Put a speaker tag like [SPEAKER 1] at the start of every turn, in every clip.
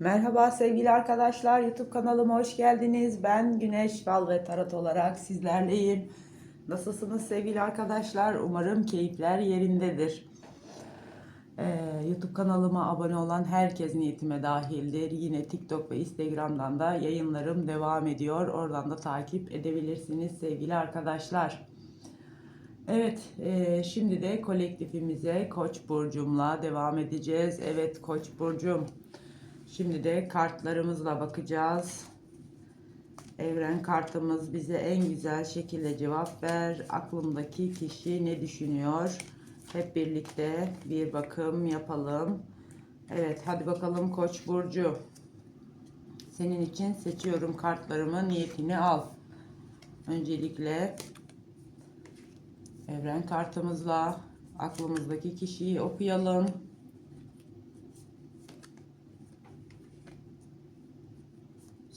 [SPEAKER 1] Merhaba sevgili arkadaşlar YouTube kanalıma hoş geldiniz. Ben Güneş Fal ve Tarot olarak sizlerleyim. Nasılsınız sevgili arkadaşlar? Umarım keyifler yerindedir. Ee, YouTube kanalıma abone olan herkes niyetime dahildir. Yine TikTok ve Instagram'dan da yayınlarım devam ediyor. Oradan da takip edebilirsiniz sevgili arkadaşlar. Evet, e, şimdi de kolektifimize Koç burcumla devam edeceğiz. Evet Koç burcum. Şimdi de kartlarımızla bakacağız. Evren kartımız bize en güzel şekilde cevap ver. Aklımdaki kişi ne düşünüyor? Hep birlikte bir bakım yapalım. Evet, hadi bakalım Koç burcu. Senin için seçiyorum kartlarımı. Niyetini al. Öncelikle evren kartımızla aklımızdaki kişiyi okuyalım.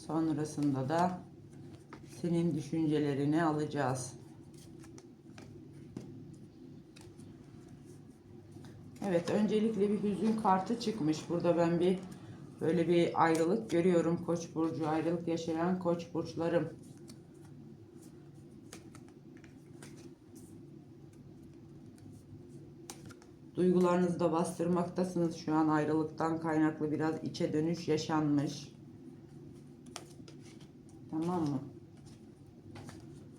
[SPEAKER 1] Sonrasında da senin düşüncelerini alacağız. Evet, öncelikle bir hüzün kartı çıkmış. Burada ben bir böyle bir ayrılık görüyorum. Koç burcu ayrılık yaşayan koç burçlarım. Duygularınızı da bastırmaktasınız. Şu an ayrılıktan kaynaklı biraz içe dönüş yaşanmış. Tamam mı?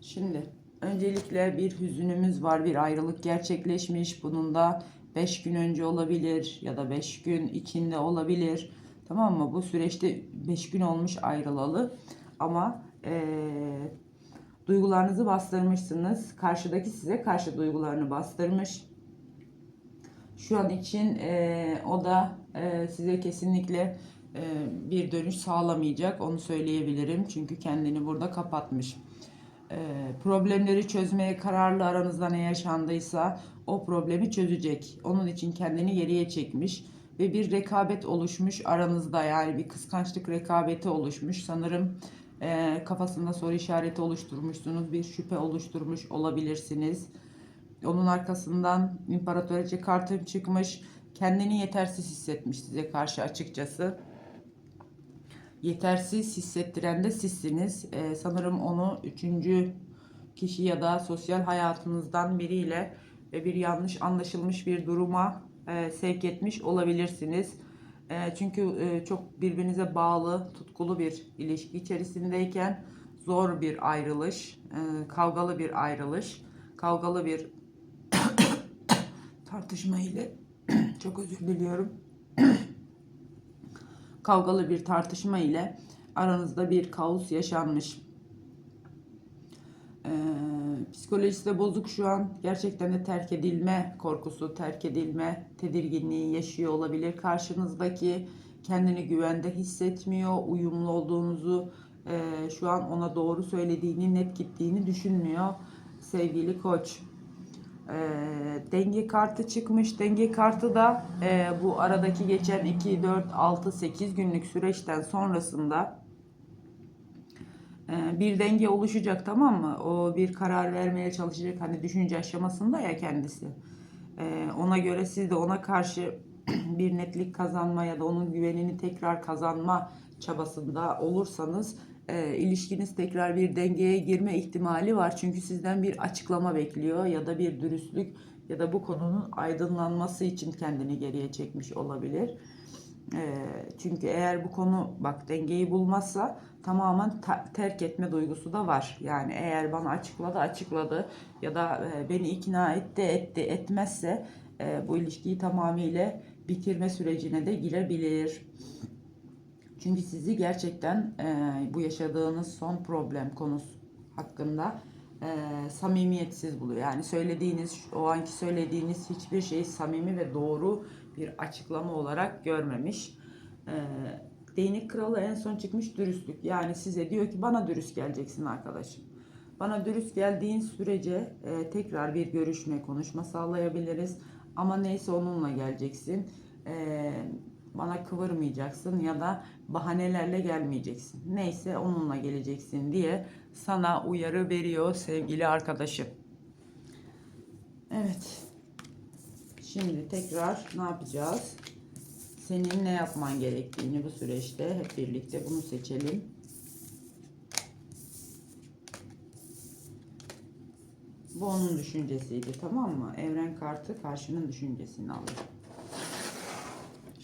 [SPEAKER 1] Şimdi öncelikle bir hüzünümüz var. Bir ayrılık gerçekleşmiş. Bunun da 5 gün önce olabilir ya da 5 gün içinde olabilir. Tamam mı? Bu süreçte 5 gün olmuş ayrılalı. Ama eee, duygularınızı bastırmışsınız. Karşıdaki size karşı duygularını bastırmış. Şu an için eee, o da eee, size kesinlikle e, bir dönüş sağlamayacak onu söyleyebilirim. Çünkü kendini burada kapatmış. E, problemleri çözmeye kararlı aranızda ne yaşandıysa o problemi çözecek. Onun için kendini geriye çekmiş ve bir rekabet oluşmuş aranızda yani bir kıskançlık rekabeti oluşmuş. Sanırım e, kafasında soru işareti oluşturmuşsunuz, bir şüphe oluşturmuş olabilirsiniz. Onun arkasından imparatoriçe kartım çıkmış. Kendini yetersiz hissetmiş size karşı açıkçası yetersiz hissettiren de sizsiniz. Ee, sanırım onu üçüncü kişi ya da sosyal hayatınızdan biriyle ve bir yanlış anlaşılmış bir duruma e, sevk etmiş olabilirsiniz. E, çünkü e, çok birbirinize bağlı, tutkulu bir ilişki içerisindeyken zor bir ayrılış, e, kavgalı bir ayrılış, kavgalı bir tartışma ile çok özür diliyorum kavgalı bir tartışma ile aranızda bir kaos yaşanmış. Ee, psikolojisi de bozuk şu an. Gerçekten de terk edilme korkusu, terk edilme tedirginliği yaşıyor olabilir. Karşınızdaki kendini güvende hissetmiyor, uyumlu olduğunuzu, e, şu an ona doğru söylediğini, net gittiğini düşünmüyor sevgili koç. E, denge kartı çıkmış. Denge kartı da e, bu aradaki geçen 2, 4, 6, 8 günlük süreçten sonrasında e, bir denge oluşacak tamam mı? O bir karar vermeye çalışacak hani düşünce aşamasında ya kendisi. E, ona göre siz de ona karşı bir netlik kazanma ya da onun güvenini tekrar kazanma çabasında olursanız e, ilişkiniz tekrar bir dengeye girme ihtimali var. Çünkü sizden bir açıklama bekliyor ya da bir dürüstlük ya da bu konunun aydınlanması için kendini geriye çekmiş olabilir. E, çünkü eğer bu konu bak dengeyi bulmazsa tamamen ta- terk etme duygusu da var. Yani eğer bana açıkladı açıkladı ya da e, beni ikna etti etti etmezse e, bu ilişkiyi tamamıyla bitirme sürecine de girebilir. Çünkü sizi gerçekten e, bu yaşadığınız son problem konusu hakkında e, samimiyetsiz buluyor. Yani söylediğiniz, o anki söylediğiniz hiçbir şeyi samimi ve doğru bir açıklama olarak görmemiş. E, değnek kralı en son çıkmış dürüstlük. Yani size diyor ki bana dürüst geleceksin arkadaşım. Bana dürüst geldiğin sürece e, tekrar bir görüşme, konuşma sağlayabiliriz. Ama neyse onunla geleceksin. E, bana kıvırmayacaksın ya da bahanelerle gelmeyeceksin. Neyse onunla geleceksin diye sana uyarı veriyor sevgili arkadaşım. Evet. Şimdi tekrar ne yapacağız? senin ne yapman gerektiğini bu süreçte hep birlikte bunu seçelim. Bu onun düşüncesiydi tamam mı? Evren kartı karşının düşüncesini alır.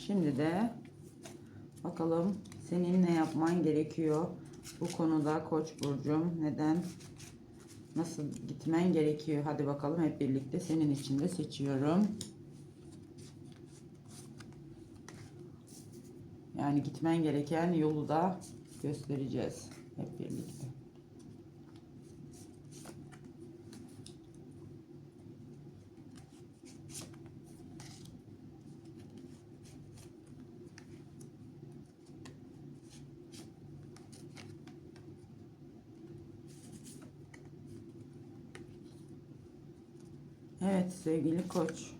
[SPEAKER 1] Şimdi de bakalım senin ne yapman gerekiyor bu konuda Koç burcum neden nasıl gitmen gerekiyor? Hadi bakalım hep birlikte senin için de seçiyorum. Yani gitmen gereken yolu da göstereceğiz hep birlikte. Evet sevgili koç.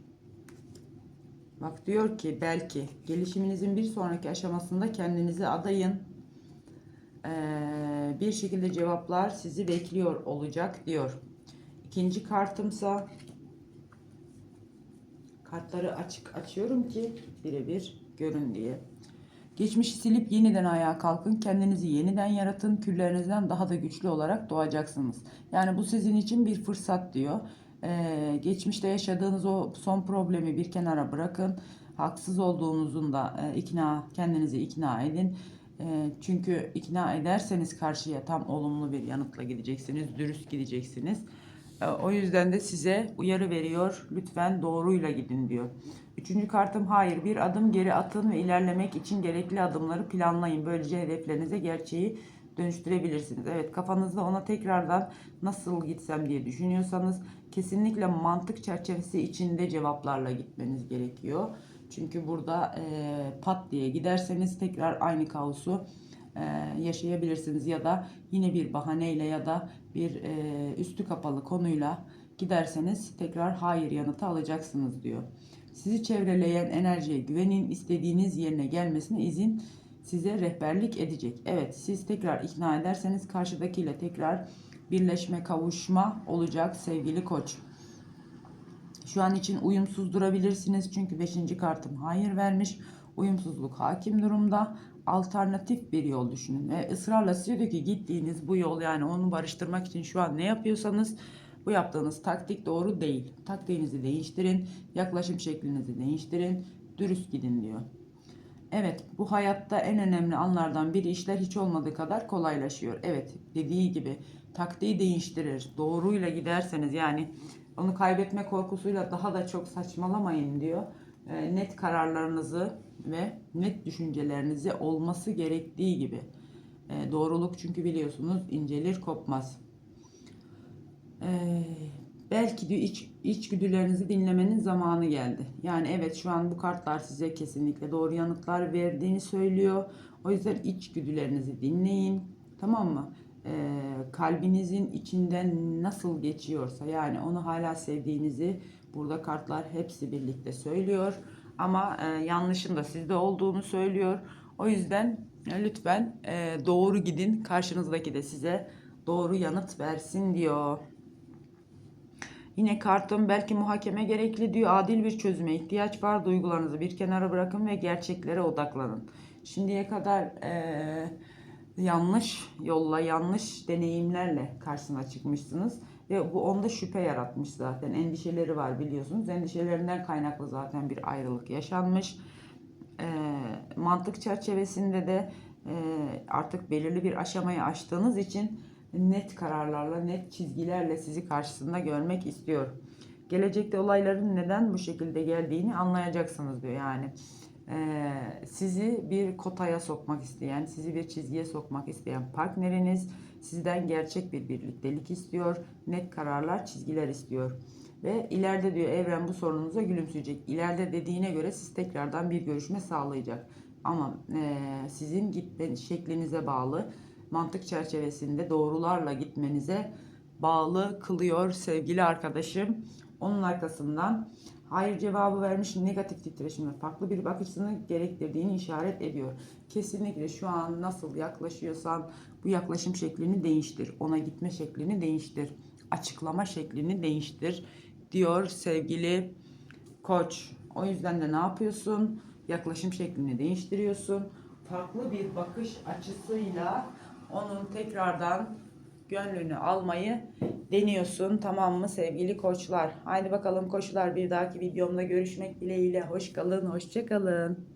[SPEAKER 1] Bak diyor ki belki gelişiminizin bir sonraki aşamasında kendinizi adayın. Ee, bir şekilde cevaplar sizi bekliyor olacak diyor. İkinci kartımsa kartları açık açıyorum ki birebir görün diye. Geçmişi silip yeniden ayağa kalkın. Kendinizi yeniden yaratın. Küllerinizden daha da güçlü olarak doğacaksınız. Yani bu sizin için bir fırsat diyor. Ee, geçmişte yaşadığınız o son problemi bir kenara bırakın. Haksız olduğunuzun da e, ikna kendinizi ikna edin. E, çünkü ikna ederseniz karşıya tam olumlu bir yanıtla gideceksiniz. Dürüst gideceksiniz. E, o yüzden de size uyarı veriyor. Lütfen doğruyla gidin diyor. Üçüncü kartım hayır. Bir adım geri atın ve ilerlemek için gerekli adımları planlayın. Böylece hedeflerinize gerçeği dönüştürebilirsiniz. Evet kafanızda ona tekrardan nasıl gitsem diye düşünüyorsanız kesinlikle mantık çerçevesi içinde cevaplarla gitmeniz gerekiyor. Çünkü burada e, pat diye giderseniz tekrar aynı kaosu e, yaşayabilirsiniz ya da yine bir bahaneyle ya da bir e, üstü kapalı konuyla giderseniz tekrar hayır yanıtı alacaksınız diyor. Sizi çevreleyen enerjiye güvenin, istediğiniz yerine gelmesine izin size rehberlik edecek. Evet, siz tekrar ikna ederseniz karşıdakiyle tekrar birleşme, kavuşma olacak sevgili koç. Şu an için uyumsuz durabilirsiniz çünkü 5. kartım hayır vermiş. Uyumsuzluk hakim durumda. Alternatif bir yol düşünün ve ısrarla size diyor ki gittiğiniz bu yol yani onu barıştırmak için şu an ne yapıyorsanız bu yaptığınız taktik doğru değil. Taktiğinizi değiştirin, yaklaşım şeklinizi değiştirin, dürüst gidin diyor. Evet, bu hayatta en önemli anlardan biri işler hiç olmadığı kadar kolaylaşıyor. Evet, dediği gibi taktiği değiştirir. Doğruyla giderseniz yani onu kaybetme korkusuyla daha da çok saçmalamayın diyor. E, net kararlarınızı ve net düşüncelerinizi olması gerektiği gibi. E, doğruluk çünkü biliyorsunuz incelir kopmaz. E, belki diyor iç, içgüdülerinizi dinlemenin zamanı geldi. Yani evet şu an bu kartlar size kesinlikle doğru yanıtlar verdiğini söylüyor. O yüzden içgüdülerinizi dinleyin. Tamam mı? Ee, kalbinizin içinden nasıl geçiyorsa yani onu hala sevdiğinizi burada kartlar hepsi birlikte söylüyor. Ama e, yanlışın da sizde olduğunu söylüyor. O yüzden e, lütfen e, doğru gidin. Karşınızdaki de size doğru yanıt versin diyor. Yine kartım belki muhakeme gerekli diyor. Adil bir çözüme ihtiyaç var. Duygularınızı bir kenara bırakın ve gerçeklere odaklanın. Şimdiye kadar e, yanlış yolla, yanlış deneyimlerle karşısına çıkmışsınız. Ve bu onda şüphe yaratmış zaten. Endişeleri var biliyorsunuz. Endişelerinden kaynaklı zaten bir ayrılık yaşanmış. E, mantık çerçevesinde de e, artık belirli bir aşamayı aştığınız için net kararlarla, net çizgilerle sizi karşısında görmek istiyor. Gelecekte olayların neden bu şekilde geldiğini anlayacaksınız diyor. Yani e, sizi bir kotaya sokmak isteyen, sizi bir çizgiye sokmak isteyen partneriniz sizden gerçek bir birliktelik istiyor. Net kararlar, çizgiler istiyor. Ve ileride diyor evren bu sorununuza gülümseyecek. İleride dediğine göre siz tekrardan bir görüşme sağlayacak. Ama e, sizin gitme şeklinize bağlı mantık çerçevesinde doğrularla gitmenize bağlı kılıyor sevgili arkadaşım. Onun arkasından hayır cevabı vermiş negatif titreşimle farklı bir bakışını gerektirdiğini işaret ediyor. Kesinlikle şu an nasıl yaklaşıyorsan bu yaklaşım şeklini değiştir. Ona gitme şeklini değiştir. Açıklama şeklini değiştir diyor sevgili koç. O yüzden de ne yapıyorsun? yaklaşım şeklini değiştiriyorsun. Farklı bir bakış açısıyla onun tekrardan gönlünü almayı deniyorsun. Tamam mı sevgili koçlar? Haydi bakalım koçlar bir dahaki videomda görüşmek dileğiyle. Hoş kalın, hoşça kalın.